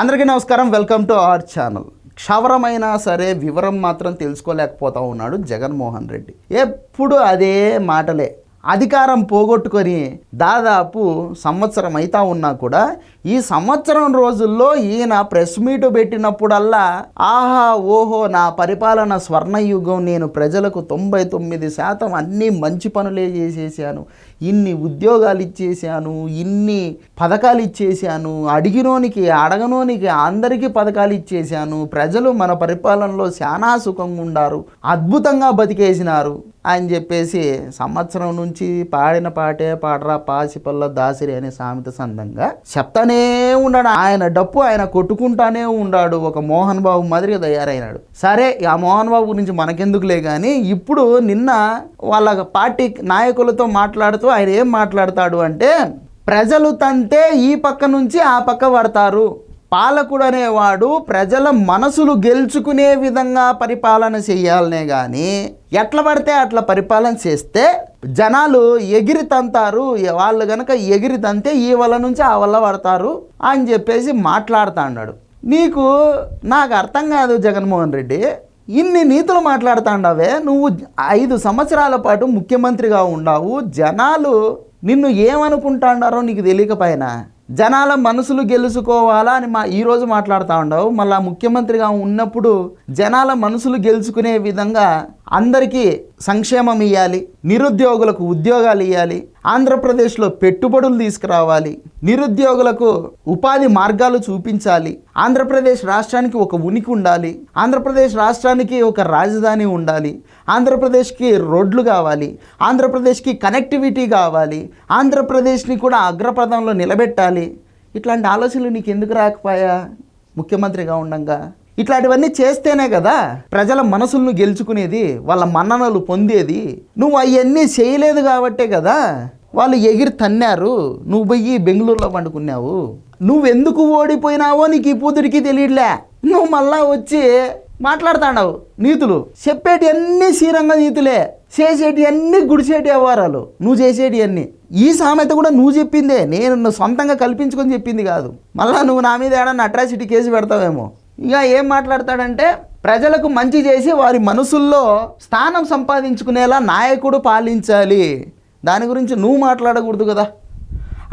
అందరికీ నమస్కారం. Welcome to our channel. క్షవరమైనా సరే వివరం మాత్రం తెలుసుకోలేకపోతా ఉన్నాడు జగన్మోహన్ రెడ్డి. ఎప్పుడు అదే మాటలే. అధికారం పోగొట్టుకొని దాదాపు సంవత్సరం అయితా ఉన్నా కూడా ఈ సంవత్సరం రోజుల్లో ఈయన ప్రెస్ మీట్ పెట్టినప్పుడల్లా ఆహా ఓహో నా పరిపాలన స్వర్ణయుగం నేను ప్రజలకు తొంభై తొమ్మిది శాతం అన్నీ మంచి పనులే చేసేసాను. ఇన్ని ఉద్యోగాలు ఇచ్చేసాను ఇన్ని పథకాలు ఇచ్చేసాను అడిగినోనికి అడగనోనికి అందరికీ పథకాలు ఇచ్చేసాను ప్రజలు మన పరిపాలనలో చాలా సుఖంగా ఉండారు అద్భుతంగా బతికేసినారు అని చెప్పేసి సంవత్సరం నుంచి పాడిన పాటే పాడరా పాసిపల్ల దాసిరి అనే సామెత సందంగా చెప్తానే ఉన్నాడు. ఆయన డప్పు ఆయన కొట్టుకుంటానే ఉన్నాడు. ఒక మోహన్ బాబు మాదిరిగా తయారైనాడు. సరే ఆ మోహన్ బాబు గురించి మనకెందుకులే కానీ ఇప్పుడు నిన్న వాళ్ళ పార్టీ నాయకులతో మాట్లాడుతూ ఆయన ఏం మాట్లాడతాడు అంటే ప్రజలు తంతే ఈ పక్క నుంచి ఆ పక్క పడతారు. పాలకుడు అనేవాడు ప్రజల మనసులు గెలుచుకునే విధంగా పరిపాలన చేయాలనే కానీ ఎట్లా పడితే అట్లా పరిపాలన చేస్తే జనాలు ఎగిరి తంతారు. వాళ్ళు గనక ఎగిరి తంతే ఈ వల్ల నుంచి ఆ వల్ల పడతారు అని చెప్పేసి మాట్లాడుతా అన్నాడు నీకు నాకు అర్థం కాదు జగన్మోహన్ రెడ్డి. ఇన్ని నీతులు మాట్లాడుతాండావే. నువ్వు ఐదు సంవత్సరాల పాటు ముఖ్యమంత్రిగా ఉండావు జనాలు నిన్ను ఏమనుకుంటాండారో నీకు తెలియకపోయినా జనాల మనసులు గెలుచుకోవాలా అని మా ఈరోజు మాట్లాడుతూ ఉండవు మళ్ళా ముఖ్యమంత్రిగా ఉన్నప్పుడు జనాల మనసులు గెలుచుకునే విధంగా అందరికీ సంక్షేమం ఇవ్వాలి నిరుద్యోగులకు ఉద్యోగాలు ఇవ్వాలి ఆంధ్రప్రదేశ్లో పెట్టుబడులు తీసుకురావాలి నిరుద్యోగులకు ఉపాధి మార్గాలు చూపించాలి ఆంధ్రప్రదేశ్ రాష్ట్రానికి ఒక ఉనికి ఉండాలి ఆంధ్రప్రదేశ్ రాష్ట్రానికి ఒక రాజధాని ఉండాలి ఆంధ్రప్రదేశ్కి రోడ్లు కావాలి ఆంధ్రప్రదేశ్కి కనెక్టివిటీ కావాలి ఆంధ్రప్రదేశ్ని కూడా అగ్రపథంలో నిలబెట్టాలి. ఇట్లాంటి ఆలోచనలు నీకు ఎందుకు రాకపోయా? ముఖ్యమంత్రిగా ఉండంగా. ఇట్లాంటివన్నీ చేస్తేనే కదా ప్రజల మనసులను గెలుచుకునేది వాళ్ళ మన్ననలు పొందేది. నువ్వు అవన్నీ చేయలేదు కాబట్టే కదా వాళ్ళు ఎగిరి తన్నారు. నువ్వు పోయి బెంగళూరులో పండుకున్నావు. నువ్వెందుకు ఓడిపోయినావో నీకు ఈ పూతుడికి తెలియట్లే. నువ్వు మళ్ళా వచ్చి మాట్లాడుతాడావు నీతులు. చెప్పేటి అన్నీ శ్రీరంగ నీతులే. చేసేటి అన్ని గుడిసేటి వ్యవహారాలు. నువ్వు చేసేటి అన్ని ఈ సామెత కూడా నువ్వు చెప్పిందే. నేను నువ్వు సొంతంగా కల్పించుకొని చెప్పింది కాదు. మళ్ళా నువ్వు నా మీద ఏడన్నా అట్రాసిటీ కేసు పెడతావేమో. ఇక ఏం మాట్లాడతాడంటే ప్రజలకు మంచి చేసి వారి మనసుల్లో స్థానం సంపాదించుకునేలా నాయకుడు పాలించాలి. దాని గురించి నువ్వు మాట్లాడకూడదు కదా.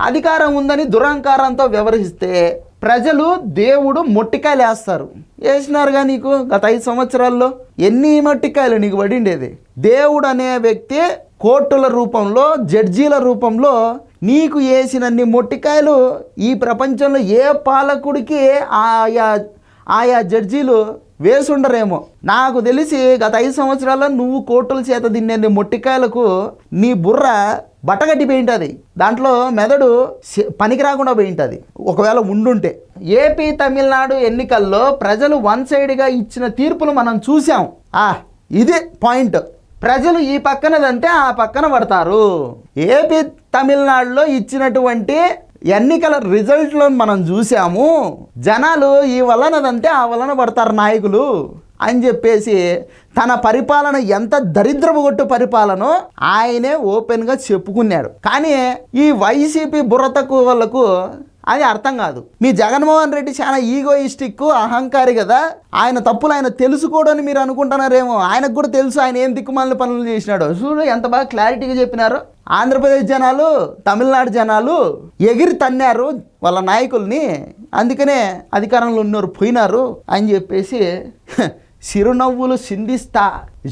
అధికారం ఉందని దురహంకారంతో వ్యవహరిస్తే ప్రజలు దేవుడు మొట్టికాయలు వేస్తారు. వేసినారుగా నీకు గత ఐదు సంవత్సరాల్లో? ఎన్ని మొట్టికాయలు నీకు పడిండేది? దేవుడు అనే వ్యక్తి కోర్టుల రూపంలో జడ్జీల రూపంలో నీకు వేసినన్ని మొట్టికాయలు ఈ ప్రపంచంలో ఏ పాలకుడికి ఆయా ఆయా జడ్జీలు వేసుండరేమో. నాకు తెలిసి గత ఐదు సంవత్సరాల్లో నువ్వు కోర్టుల చేత తిన్నే మొట్టికాయలకు నీ బుర్ర బట్టగట్టి పోయింటుంది. దాంట్లో మెదడు పనికి రాకుండా పోయింటుంది. ఒకవేళ ఉండుంటే. ఏపీ తమిళనాడు ఎన్నికల్లో ప్రజలు వన్ సైడ్గా ఇచ్చిన తీర్పులు మనం చూసాం ఆ ఇది పాయింట్. ప్రజలు ఈ పక్కనదంటే ఆ పక్కన పడతారు. ఏపీ తమిళనాడులో ఇచ్చినటువంటి ఎన్నికల రిజల్ట్లో మనం చూసాము జనాలు ఈ వలనదంటే ఆ వలన పడతారు నాయకులు అని చెప్పేసి తన పరిపాలన ఎంత దరిద్రపుగొట్టు పరిపాలనో ఆయనే ఓపెన్గా చెప్పుకున్నాడు. కానీ ఈ వైసీపీ బుర్రతకు వాళ్ళకు అది అర్థం కాదు. మీ జగన్మోహన్ రెడ్డి చాలా ఈగోయిస్టిక్ అహంకారి కదా. ఆయన తప్పులు ఆయన తెలుసుకోవడని మీరు అనుకుంటున్నారేమో. ఆయనకు కూడా తెలుసు ఆయన ఏం దిక్కుమాలిన పనులు చేసినాడో. చూడు ఎంత బాగా క్లారిటీగా చెప్పినారు. ఆంధ్రప్రదేశ్ జనాలు తమిళనాడు జనాలు ఎగిరి తన్నారు వాళ్ళ నాయకుల్ని. అందుకనే అధికారంలో ఉన్నారు పోయినారు అని చెప్పేసి చిరునవ్వులు సింధిస్తా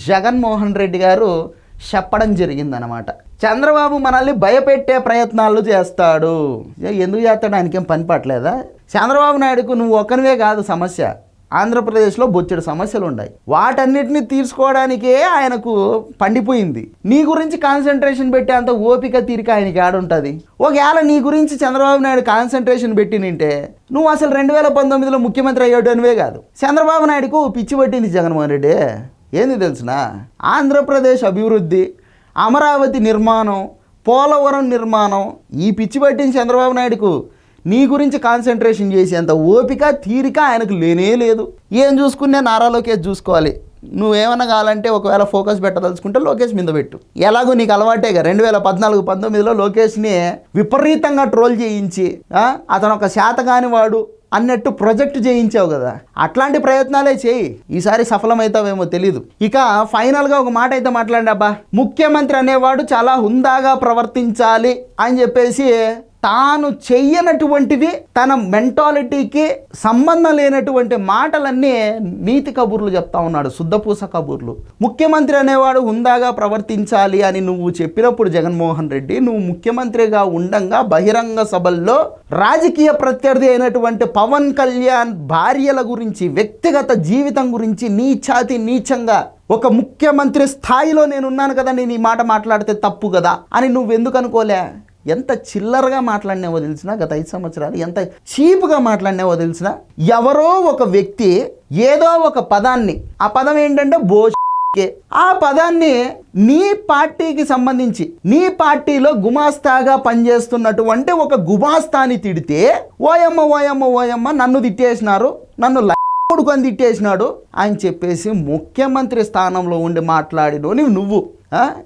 జగన్మోహన్ రెడ్డి గారు చెప్పడం జరిగిందనమాట చంద్రబాబు మనల్ని భయపెట్టే ప్రయత్నాలు చేస్తాడు. ఎందుకు చేస్తాడు? ఆయనకేం పని పట్టలేదా? చంద్రబాబు నాయుడుకు నువ్వు ఒక్కనివే కాదు సమస్య. ఆంధ్రప్రదేశ్లో బొచ్చెడు సమస్యలు ఉన్నాయి వాటన్నిటిని తీర్చుకోవడానికే ఆయనకు పండిపోయింది. నీ గురించి కాన్సన్ట్రేషన్ పెట్టే అంత ఓపిక తీరిక ఆయనకి ఆడుంటుంది ఒకవేళ నీ గురించి చంద్రబాబు నాయుడు కాన్సన్ట్రేషన్ పెట్టి నింటే నువ్వు అసలు రెండు వేల పంతొమ్మిదిలో ముఖ్యమంత్రి అయ్యాడనివే కాదు. చంద్రబాబు నాయుడుకు పిచ్చి పట్టింది జగన్మోహన్ రెడ్డి. ఏంది తెలుసునా? ఆంధ్రప్రదేశ్ అభివృద్ధి అమరావతి నిర్మాణం పోలవరం నిర్మాణం ఈ పిచ్చి పట్టింది చంద్రబాబు నాయుడుకు. నీ గురించి కాన్సన్ట్రేషన్ చేసేంత ఓపిక తీరిక ఆయనకు లేనే లేదు. ఏం చూసుకునే నారా లోకేష్ చూసుకోవాలి. నువ్వేమన్నా కావాలంటే ఒకవేళ ఫోకస్ పెట్టదలుచుకుంటే లోకేష్ మీద పెట్టు. ఎలాగో నీకు అలవాటేగా రెండు వేల పద్నాలుగు పంతొమ్మిదిలో లోకేష్ని విపరీతంగా ట్రోల్ చేయించి అతను ఒక శాతగాని వాడు అన్నట్టు ప్రొజెక్ట్ చేయించావు కదా. అట్లాంటి ప్రయత్నాలే చేయి. ఈసారి సఫలమవుతావేమో తెలీదు. ఇక ఫైనల్గా ఒక మాట అయితే మాట్లాడబ్బా ముఖ్యమంత్రి అనేవాడు చాలా హుందాగా ప్రవర్తించాలి అని చెప్పేసి తాను చెయ్యనటువంటివి తన మెంటాలిటీకి సంబంధం లేనటువంటి మాటలన్నీ నీతి కబుర్లు చెప్తా ఉన్నాడు శుద్ధపూస కబుర్లు. ముఖ్యమంత్రి అనేవాడు హుందాగా ప్రవర్తించాలి అని నువ్వు చెప్పినప్పుడు జగన్మోహన్ రెడ్డి నువ్వు ముఖ్యమంత్రిగా ఉండంగా బహిరంగ సభల్లో రాజకీయ ప్రత్యర్థి అయినటువంటి పవన్ కళ్యాణ్ భార్యల గురించి వ్యక్తిగత జీవితం గురించి నీచాతి నీచంగా ఒక ముఖ్యమంత్రి స్థాయిలో నేనున్నాను కదా నేను ఈ మాట మాట్లాడితే తప్పు కదా అని నువ్వెందుకు అనుకోలే? ఎంత చిల్లరగా మాట్లాడినావో తెలిసినా గత ఐదు సంవత్సరాలు ఎంత చీప్గా మాట్లాడినావో తెలిసినా ఎవరో ఒక వ్యక్తి ఏదో ఒక పదాన్ని ఆ పదం ఏంటంటే బో ఆ పదాన్ని నీ పార్టీకి సంబంధించి నీ పార్టీలో గుమాస్తాగా పనిచేస్తున్నటువంటి ఒక గుమాస్తాని తిడితే ఓయమ్మ ఓయమ్మ ఓయమ్మ నన్ను తిట్టేసినారు నన్ను కొడుకొని తిట్టేసినాడు అని చెప్పేసి ముఖ్యమంత్రి స్థానంలో ఉండి మాట్లాడినోని నువ్వు.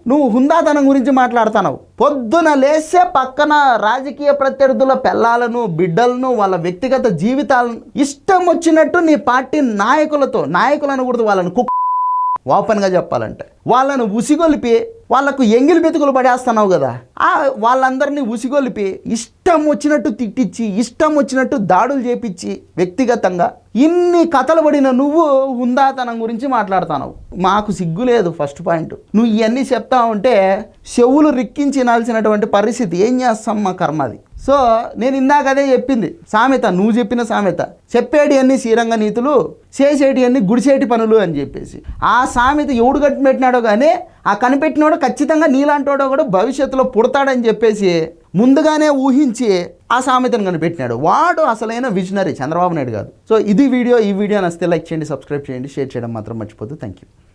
నువ్వు హుందాతనం గురించి మాట్లాడుతున్నావు. పొద్దున లేస్తే పక్కన రాజకీయ ప్రత్యర్థుల పిల్లలను బిడ్డలను వాళ్ళ వ్యక్తిగత జీవితాలను ఇష్టం వచ్చినట్టు నీ పార్టీ నాయకులతో నాయకులు అనకూడదు వాళ్ళని కుక్ ఓపెన్గా చెప్పాలంటే. వాళ్ళను ఉసిగొలిపి వాళ్ళకు ఎంగిలి బెతుకులు పడేస్తున్నావు కదా ఆ వాళ్ళందరినీ ఉసిగొలిపి ఇష్టం వచ్చినట్టు తిట్టించి ఇష్టం వచ్చినట్టు దాడులు చేపించి వ్యక్తిగతంగా ఇన్ని కథలు పడిన నువ్వు హుందాతనం గురించి మాట్లాడుతున్నావు. మాకు సిగ్గు లేదు ఫస్ట్ పాయింట్. నువ్వు ఇవన్నీ చెప్తా ఉంటే చెవులు రిక్కించినాల్సినటువంటి పరిస్థితి. ఏం చేస్తాం మా కర్మది సో నేను ఇందాక అదే చెప్పింది సామెత నువ్వు చెప్పిన సామెత. చెప్పేటి అన్ని శ్రీరంగ నీతులు చేసేటి అన్ని గుడిసేటి పనులు అని చెప్పేసి. ఆ సామెత ఎవడు కట్టిపెట్టినాడో కానీ ఆ కనిపెట్టినోడు ఖచ్చితంగా నీలాంటోడో కూడా భవిష్యత్తులో పుడతాడని చెప్పేసి ముందుగానే ఊహించి ఆ సామెతను కనిపెట్టినాడు. వాడు అసలైన విజనరీ చంద్రబాబు నాయుడు కాదు సో ఇది వీడియో ఈ వీడియో నచ్చితే లైక్ చేయండి సబ్స్క్రైబ్ చేయండి షేర్ చేయడం మాత్రం మర్చిపోద్దు థ్యాంక్ యూ